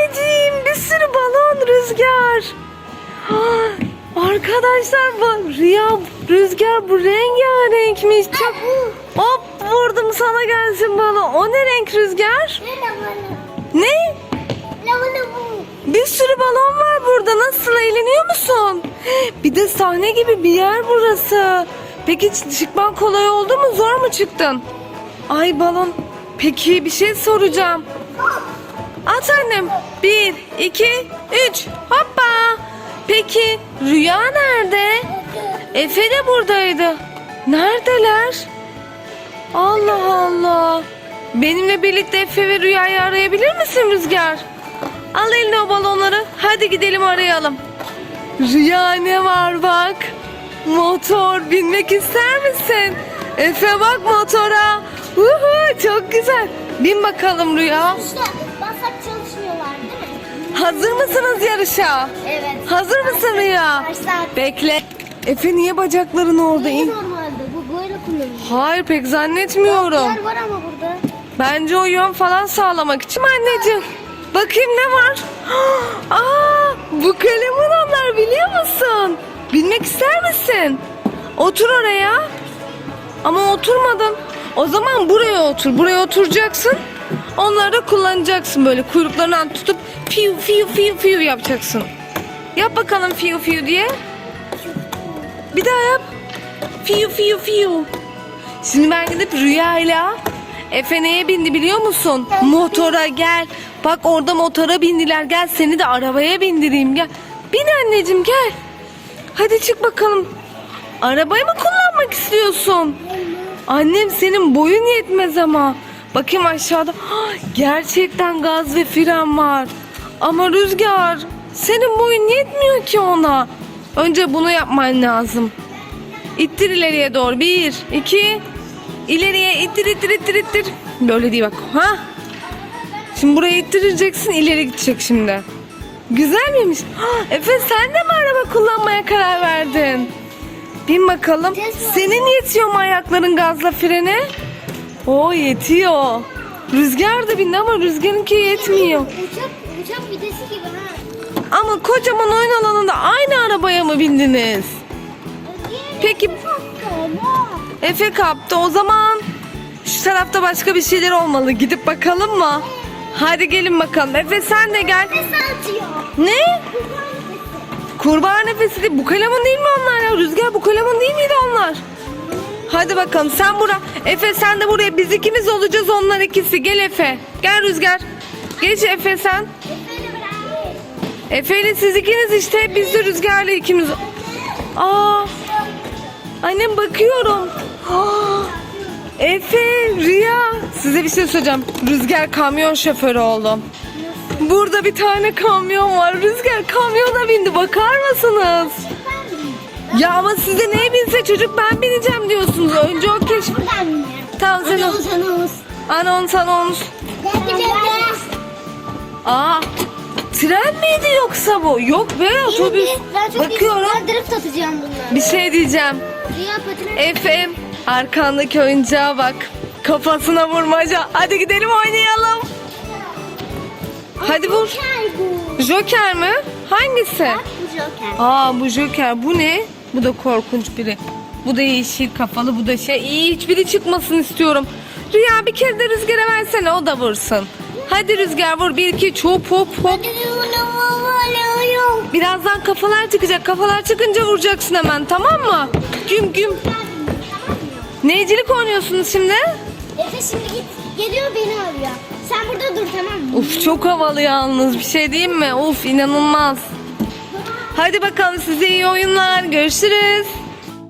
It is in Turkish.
anneciğim bir sürü balon rüzgar. Ah, Arkadaşlar bak Rüya rüzgar bu rengarenkmiş. Çok... Hop vurdum sana gelsin balon. O ne renk rüzgar? Ne? Bir sürü balon var burada. Nasıl eğleniyor musun? Bir de sahne gibi bir yer burası. Peki çıkman kolay oldu mu? Zor mu çıktın? Ay balon. Peki bir şey soracağım. At annem. Bir, iki, üç. Hoppa. Peki Rüya nerede? Efe de buradaydı. Neredeler? Allah Allah. Benimle birlikte Efe ve Rüya'yı arayabilir misin Rüzgar? Al eline o balonları. Hadi gidelim arayalım. Rüya ne var bak. Motor binmek ister misin? Efe bak motora. Uhu, çok güzel. Bin bakalım Rüya. İşte Hazır mısınız yarışa? Evet. Hazır mısın Rüya? Başlat. Bekle. Efe niye bacakların orada? İn? normalde bu böyle kullanılıyor. Hayır pek zannetmiyorum. Yer var ama burada. Bence o yön falan sağlamak için anneciğim. Bakayım ne var? Aa, bu kalemun onlar biliyor musun? Bilmek ister misin? Otur oraya. Ama oturmadın. O zaman buraya otur. Buraya oturacaksın. Onları da kullanacaksın böyle kuyruklarından tutup fiu fiu fiu fiu yapacaksın. Yap bakalım fiu fiu diye. Bir daha yap. Fiu fiu fiu. Şimdi ben gidip Rüya'yla Efe neye bindi biliyor musun? Motora gel. Bak orada motora bindiler. Gel seni de arabaya bindireyim gel. Bin anneciğim gel. Hadi çık bakalım. Arabayı mı kullanmak istiyorsun? Annem senin boyun yetmez ama. Bakayım aşağıda. Gerçekten gaz ve fren var. Ama Rüzgar senin boyun yetmiyor ki ona. Önce bunu yapman lazım. İttir ileriye doğru. Bir, iki. ileriye ittir ittir ittir ittir. Böyle değil bak. Ha? Şimdi buraya ittireceksin ileri gidecek şimdi. Güzel miymiş? Ha, Efe sen de mi araba kullanmaya karar verdin? Bin bakalım. Senin yetiyor mu ayakların gazla frene? O yetiyor. Rüzgar da bindi ama rüzgarınki yetmiyor. Uçak, uçak videsi gibi ha. Ama kocaman oyun alanında aynı arabaya mı bindiniz? Peki Efe kaptı o zaman şu tarafta başka bir şeyler olmalı. Gidip bakalım mı? Hadi gelin bakalım. Efe sen de gel. Ne? Kurbağa nefesi değil. Bu kalemun değil mi onlar ya? Rüzgar bu kalemun değil miydi onlar? Hadi bakalım sen bura. Efe sen de buraya. Biz ikimiz olacağız onlar ikisi. Gel Efe. Gel Rüzgar. Geç Efe sen. Efe ile siz ikiniz işte. Biz de Rüzgar'la ikimiz. Aa. Annem bakıyorum. Aa. Efe, Rüya. Size bir şey söyleyeceğim. Rüzgar kamyon şoförü oldu. Burada bir tane kamyon var. Rüzgar kamyona bindi. Bakar mısınız? Ya ama size neye binse çocuk ben bineceğim diyorsunuz. Önce o keşf. Buradan biniyorum. Tamam sen o. Anons anons. Anons anons. Aa. Tren miydi yoksa bu? Yok be otobüs. Ben çok Bakıyorum. Ben drift atacağım bunları. Bir şey diyeceğim. Rüya patine. Efem arkandaki oyuncağa bak. Kafasına vurmaca. Hadi gidelim oynayalım. Hadi vur. Joker mi? Hangisi? Bak bu Joker. Aa bu Joker. Bu ne? Bu da korkunç biri. Bu da yeşil kafalı. Bu da şey. İyi hiçbiri çıkmasın istiyorum. Rüya bir kere de rüzgara versene o da vursun. Hadi rüzgar vur. Bir iki üç hop hop. Birazdan kafalar çıkacak. Kafalar çıkınca vuracaksın hemen tamam mı? Güm güm. Neycilik oynuyorsunuz şimdi? Efe şimdi git. Geliyor beni arıyor. Sen burada dur tamam mı? Uf çok havalı yalnız bir şey diyeyim mi? Uf inanılmaz. Hadi bakalım size iyi oyunlar. Görüşürüz.